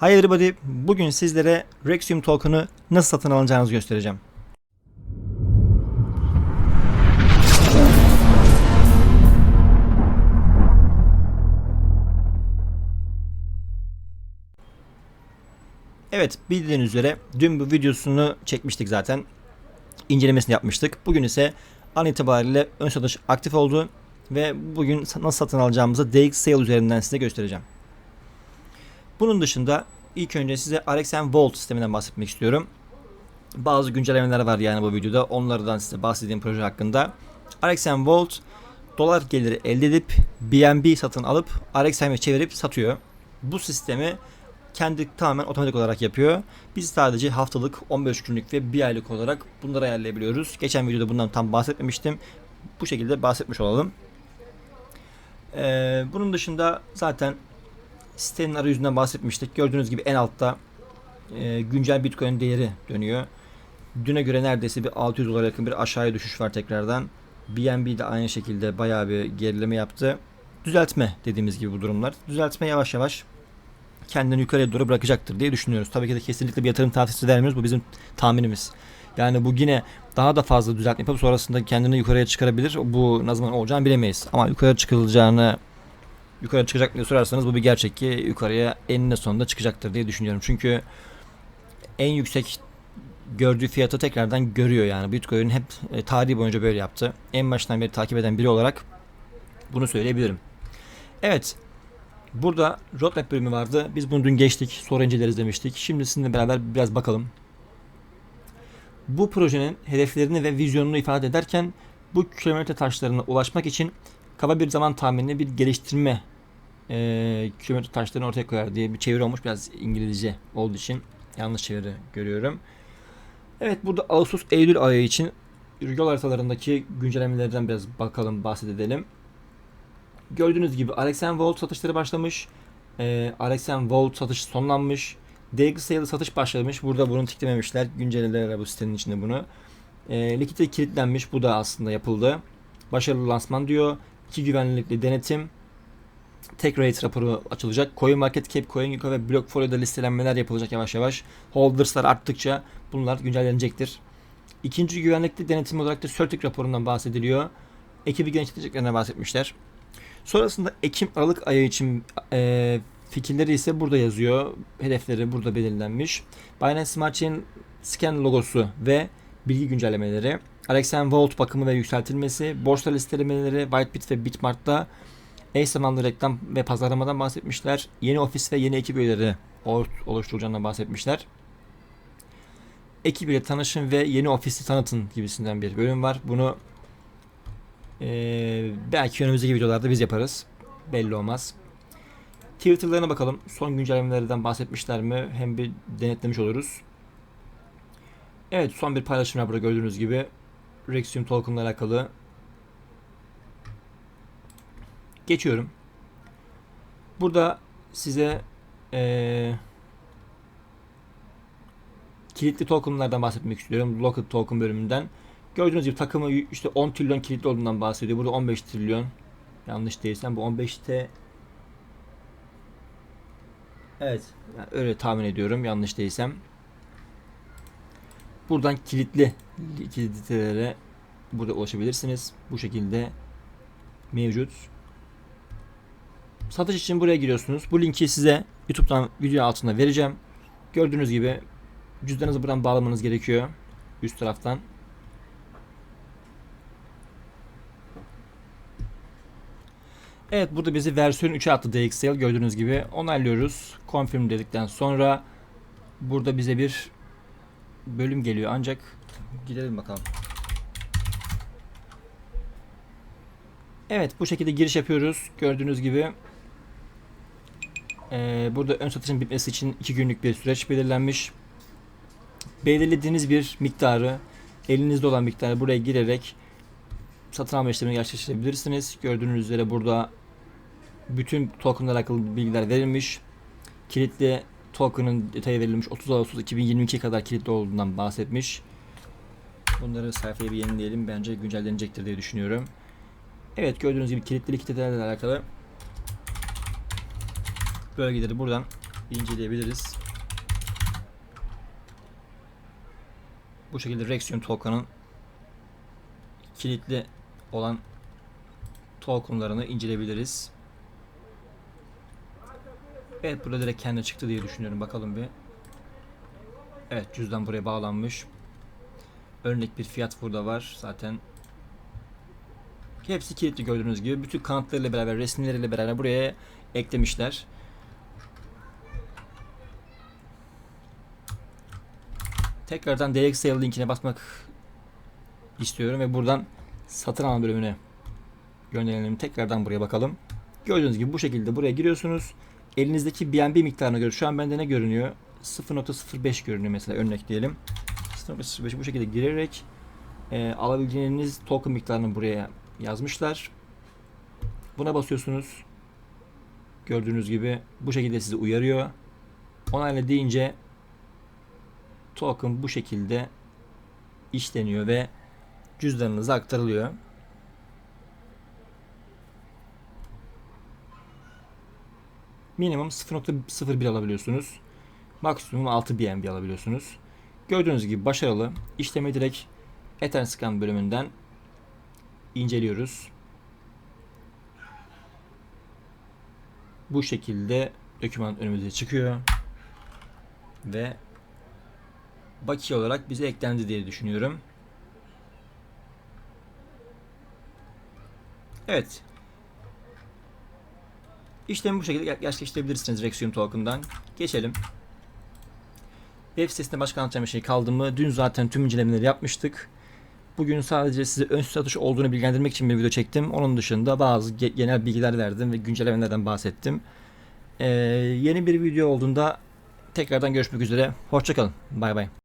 Hi everybody, bugün sizlere Rexium token'ı nasıl satın alacağınızı göstereceğim. Evet, bildiğiniz üzere dün bu videosunu çekmiştik zaten. İncelemesini yapmıştık. Bugün ise an itibariyle ön satış aktif oldu ve bugün nasıl satın alacağımızı DX Sale üzerinden size göstereceğim. Bunun dışında ilk önce size RXM Vault sisteminden bahsetmek istiyorum. Bazı güncellemeler var yani bu videoda. Onlardan size bahsedeyim proje hakkında. RXM Vault dolar geliri elde edip BNB satın alıp RXM'e çevirip satıyor. Bu sistemi kendi tamamen otomatik olarak yapıyor. Biz sadece haftalık, 15 günlük ve bir aylık olarak bunları ayarlayabiliyoruz. Geçen videoda bundan tam bahsetmemiştim. Bu şekilde bahsetmiş olalım. Ee, bunun dışında zaten sitenin arayüzünden bahsetmiştik. Gördüğünüz gibi en altta e, güncel Bitcoin değeri dönüyor. Düne göre neredeyse bir 600 dolara yakın bir aşağıya düşüş var tekrardan. BNB de aynı şekilde bayağı bir gerileme yaptı. Düzeltme dediğimiz gibi bu durumlar. Düzeltme yavaş yavaş kendini yukarıya doğru bırakacaktır diye düşünüyoruz. Tabii ki de kesinlikle bir yatırım tavsiyesi vermiyoruz. Bu bizim tahminimiz. Yani bu yine daha da fazla düzeltme yapıp sonrasında kendini yukarıya çıkarabilir. Bu ne zaman olacağını bilemeyiz. Ama yukarı çıkılacağını yukarı çıkacak diye sorarsanız bu bir gerçek ki yukarıya eninde sonunda çıkacaktır diye düşünüyorum. Çünkü en yüksek gördüğü fiyatı tekrardan görüyor yani. Bitcoin hep e, tarihi boyunca böyle yaptı. En baştan beri takip eden biri olarak bunu söyleyebilirim. Evet. Burada roadmap bölümü vardı. Biz bunu dün geçtik. Sonra inceleriz demiştik. Şimdi sizinle beraber biraz bakalım. Bu projenin hedeflerini ve vizyonunu ifade ederken bu kilometre taşlarına ulaşmak için kaba bir zaman tahminini bir geliştirme e, kilometre taşlarını ortaya koyar diye bir çeviri olmuş. Biraz İngilizce olduğu için yanlış çeviri görüyorum. Evet burada Ağustos Eylül ayı için yol haritalarındaki güncellemelerden biraz bakalım bahsedelim. Gördüğünüz gibi RXM Vault satışları başlamış. E, RXM Vault satış sonlanmış. DX Sale satış başlamış. Burada bunu tiklememişler. Güncellemeler bu sitenin içinde bunu. E, likite kilitlenmiş. Bu da aslında yapıldı. Başarılı lansman diyor. İki güvenlikli denetim. Tek rate raporu açılacak. Coin Market Cap, CoinGecko ve Blockfolio'da listelenmeler yapılacak yavaş yavaş. Holders'lar arttıkça bunlar güncellenecektir. İkinci güvenlikli denetim olarak da Certic raporundan bahsediliyor. Ekibi genişleteceklerine bahsetmişler. Sonrasında Ekim-Aralık ayı için e, fikirleri ise burada yazıyor. Hedefleri burada belirlenmiş. Binance Smart Chain Scan logosu ve bilgi güncellemeleri. RXM Vault bakımı ve yükseltilmesi, borsa listelemeleri, Whitebit ve Bitmart'ta eş zamanlı reklam ve pazarlamadan bahsetmişler. Yeni ofis ve yeni ekip üyeleri oluşturacağından bahsetmişler. Ekip ile tanışın ve yeni ofisi tanıtın gibisinden bir bölüm var. Bunu ee, belki önümüzdeki videolarda biz yaparız. Belli olmaz. Twitter'larına bakalım. Son güncellemelerden bahsetmişler mi? Hem bir denetlemiş oluruz. Evet son bir paylaşım burada gördüğünüz gibi. Rexium Token ile alakalı. Geçiyorum. Burada size ee, kilitli tokenlardan bahsetmek istiyorum. Locked token bölümünden. Gördüğünüz gibi takımı işte 10 trilyon kilitli olduğundan bahsediyor. Burada 15 trilyon. Yanlış değilsem bu 15'te Evet. Yani öyle tahmin ediyorum yanlış değilsem. Buradan kilitli likiditelere burada ulaşabilirsiniz. Bu şekilde mevcut. Satış için buraya giriyorsunuz. Bu linki size YouTube'dan video altında vereceğim. Gördüğünüz gibi cüzdanınızı buradan bağlamanız gerekiyor. Üst taraftan. Evet burada bizi versiyon 3'e attı DXL gördüğünüz gibi onaylıyoruz. Confirm dedikten sonra burada bize bir bölüm geliyor ancak gidelim bakalım. Evet bu şekilde giriş yapıyoruz. Gördüğünüz gibi ee, burada ön satışın bitmesi için 2 günlük bir süreç belirlenmiş. Belirlediğiniz bir miktarı elinizde olan miktarı buraya girerek satın alma işlemini gerçekleştirebilirsiniz. Gördüğünüz üzere burada bütün tokenlar hakkında bilgiler verilmiş. Kilitli token'ın detayı verilmiş. 30 Ağustos 2022 kadar kilitli olduğundan bahsetmiş. Bunları sayfayı bir yenileyelim. Bence güncellenecektir diye düşünüyorum. Evet gördüğünüz gibi kilitli likiditelerle alakalı bölgeleri buradan inceleyebiliriz. Bu şekilde Rexium token'ın kilitli olan tokenlarını inceleyebiliriz. Evet burada direkt kendi çıktı diye düşünüyorum. Bakalım bir. Evet cüzdan buraya bağlanmış. Örnek bir fiyat burada var zaten. Hepsi kilitli gördüğünüz gibi. Bütün kanıtlarıyla beraber, resimleriyle beraber buraya eklemişler. Tekrardan direct sale linkine basmak istiyorum ve buradan satın alma bölümüne gönderelim. Tekrardan buraya bakalım. Gördüğünüz gibi bu şekilde buraya giriyorsunuz. Elinizdeki BNB miktarına göre şu an bende ne görünüyor? 0.05 görünüyor mesela örnek diyelim. 0.05 bu şekilde girerek e, alabileceğiniz token miktarını buraya yazmışlar. Buna basıyorsunuz. Gördüğünüz gibi bu şekilde sizi uyarıyor. Onayla deyince token bu şekilde işleniyor ve cüzdanınıza aktarılıyor. Minimum 0.01 alabiliyorsunuz. Maksimum 6 BNB alabiliyorsunuz. Gördüğünüz gibi başarılı. İşlemi direkt Etherscan bölümünden inceliyoruz. Bu şekilde doküman önümüze çıkıyor. Ve bakiye olarak bize eklendi diye düşünüyorum. Evet. İşlemi bu şekilde ger- gerçekleştirebilirsiniz Rexium Token'dan. Geçelim. Web sitesinde başka anlatacağım bir şey kaldı mı? Dün zaten tüm incelemeleri yapmıştık. Bugün sadece size ön satış olduğunu bilgilendirmek için bir video çektim. Onun dışında bazı ge- genel bilgiler verdim ve güncellemelerden bahsettim. Ee, yeni bir video olduğunda tekrardan görüşmek üzere. Hoşçakalın. Bay bay.